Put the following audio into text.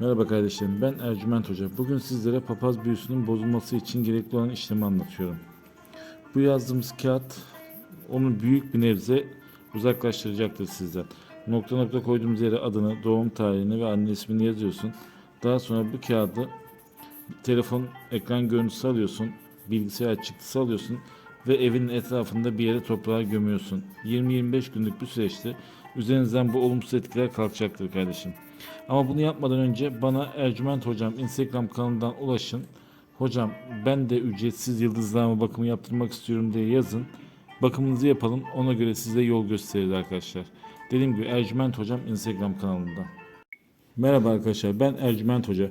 Merhaba kardeşlerim, ben Ercüment Hoca. Bugün sizlere papaz büyüsünün bozulması için gerekli olan işlemi anlatıyorum. Bu yazdığımız kağıt onu büyük bir nebze uzaklaştıracaktır sizden. Nokta nokta koyduğumuz yere adını, doğum tarihini ve anne ismini yazıyorsun. Daha sonra bu kağıdı telefon ekran görüntüsü alıyorsun, bilgisayar çıktısı alıyorsun ve evin etrafında bir yere toprağa gömüyorsun. 20-25 günlük bir süreçte üzerinizden bu olumsuz etkiler kalkacaktır kardeşim. Ama bunu yapmadan önce bana Ercüment Hocam Instagram kanalından ulaşın. Hocam ben de ücretsiz yıldızlama bakımı yaptırmak istiyorum diye yazın. Bakımınızı yapalım. Ona göre size yol gösteririz arkadaşlar. Dediğim gibi Ercüment Hocam Instagram kanalında. Merhaba arkadaşlar ben Ercüment Hoca.